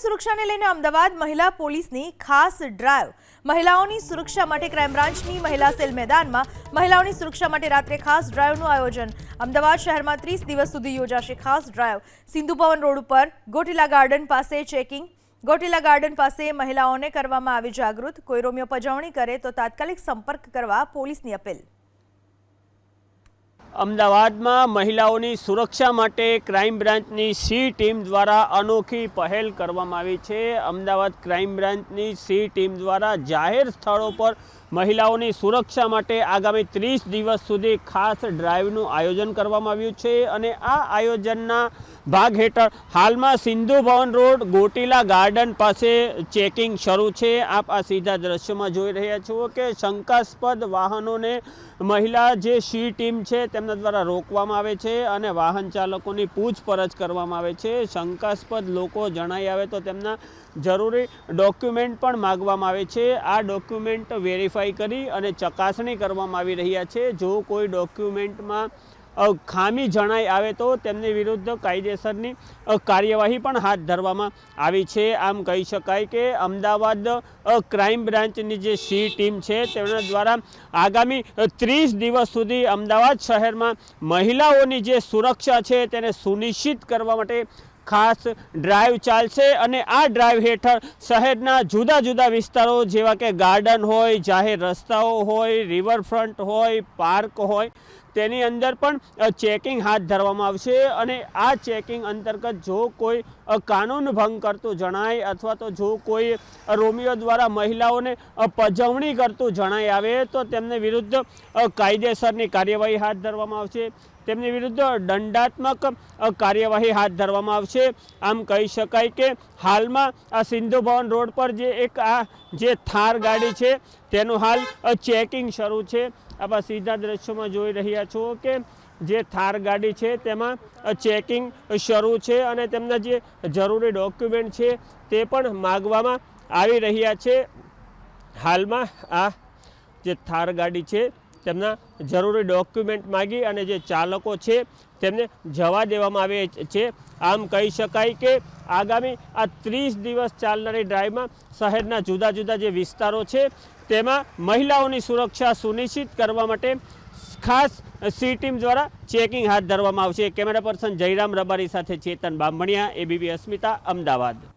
સુરક્ષાને લઈને અમદાવાદ મહિલા પોલીસની ખાસ ડ્રાઈવ. મહિલાઓની સુરક્ષા માટે ક્રાઇમ બ્રાન્ચની મહિલા સેલ મેદાનમાં મહિલાઓની સુરક્ષા માટે રાત્રે ખાસ ડ્રાઈવનું આયોજન. અમદાવાદ શહેરમાં ત્રીસ દિવસ સુધી યોજાશે ખાસ ડ્રાઈવ. સિંધુ ભવન રોડ ઉપર ગોટીલા ગાર્ડન પાસે ચેકિંગ. ગોટીલા ગાર્ડન પાસે મહિલાઓને કરવામાં આવી જાગૃત. કોઈ રોમિયો પજવણી કરે તો તાત્કાલિક સંપર્ક કરવા પોલીસની અપીલ. અમદાવાદમાં મહિલાઓની સુરક્ષા માટે ક્રાઇમ બ્રાન્ચની સી ટીમ દ્વારા અનોખી પહેલ કરવામાં આવી છે. અમદાવાદ ક્રાઇમ બ્રાન્ચની સી ટીમ દ્વારા જાહેર સ્થળો પર મહિલાઓની સુરક્ષા માટે આગામી ત્રીસ દિવસ સુધી ખાસ ડ્રાઈવનું આયોજન કરવામાં આવ્યું છે અને આ આયોજનના ભાગ હેઠળ હાલમાં સિંધુ ભવન રોડ ગોટીલા ગાર્ડન પાસે ચેકિંગ શરૂ છે. આપ આ સીધા દ્રશ્યમાં જોઈ રહ્યા છો કે શંકાસ્પદ વાહનોને મહિલા જે સી ટીમ છે તેમના દ્વારા રોકવામાં આવે છે અને વાહન ચાલકોની પૂછપરછ કરવામાં આવે છે. શંકાસ્પદ લોકો જણાઈ આવે તો તેમના જરૂરી ડોક્યુમેન્ટ પણ માગવામાં આવે છે. આ ડોક્યુમેન્ટ વેરીફાઈ કરી અને ચકાસણી કરવામાં આવી રહ્યા છે. જો કોઈ ડોક્યુમેન્ટમાં ખામી જણાઈ આવે તો તેમની વિરુદ્ધ કાયદેસરની કાર્યવાહી પણ હાથ ધરવામાં આવી છે. આમ કહી શકાય કે અમદાવાદ ક્રાઇમ બ્રાન્ચની જે સી ટીમ છે તેમના દ્વારા આગામી ત્રીસ દિવસ સુધી અમદાવાદ શહેરમાં મહિલાઓની જે સુરક્ષા છે, તેને સુનિશ્ચિત કરવા માટે ખાસ ડ્રાઈવ ચાલશે અને આ ડ્રાઈવ હેઠળ શહેરના જુદા જુદા વિસ્તારો જેવા કે ગાર્ડન હોય, જાહેર રસ્તાઓ હોય, રિવરફ્રન્ટ હોય, પાર્ક હોય તેની અંદર પણ ચેકિંગ હાથ ધરવામાં આવશે અને આ ચેકિંગ અંતર્ગત જો કોઈ કાનૂન ભંગ કરતું જણાય અથવા તો જો કોઈ રોમિયો દ્વારા મહિલાઓને પજવણી કરતું જણાય આવે તો તેમને વિરુદ્ધ કાયદેસરની કાર્યવાહી હાથ ધરવામાં આવશે. તેમની વિરુદ્ધ દંડાત્મક કાર્યવાહી હાથ ધરવામાં આવશે. આમ કહી શકાય કે હાલમાં આ સિંધુ ભવન રોડ પર જે એક આ જે થાર ગાડી છે, તેનું હાલ ચેકિંગ શરૂ છે. આપ સીધા દ્રશ્યોમાં જોઈ રહ્યા છો કે જે થાર ગાડી છે, તેમાં ચેકિંગ શરૂ છે અને તેમના જે જરૂરી ડોક્યુમેન્ટ છે, તે પણ માગવામાં આવી રહ્યા છે. હાલમાં આ જે થાર ગાડી છે તેમના જરૂરી ડોક્યુમેન્ટ માગી અને જે ચાલકો છે, તેમને જવા દેવામાં આવે છે. આમ કહી શકાય કે આગામી આ ત્રીસ દિવસ ચાલનારી ડ્રાઈવમાં શહેરના જુદા જુદા જે વિસ્તારો છે, તેમાં મહિલાઓની સુરક્ષા સુનિશ્ચિત કરવા માટે ખાસ સી ટીમ દ્વારા ચેકિંગ હાથ ધરવામાં આવશે. કેમેરા પર્સન જયરામ રબારી સાથે ચેતન બામણિયા એબીબી અસ્મિતા, અમદાવાદ.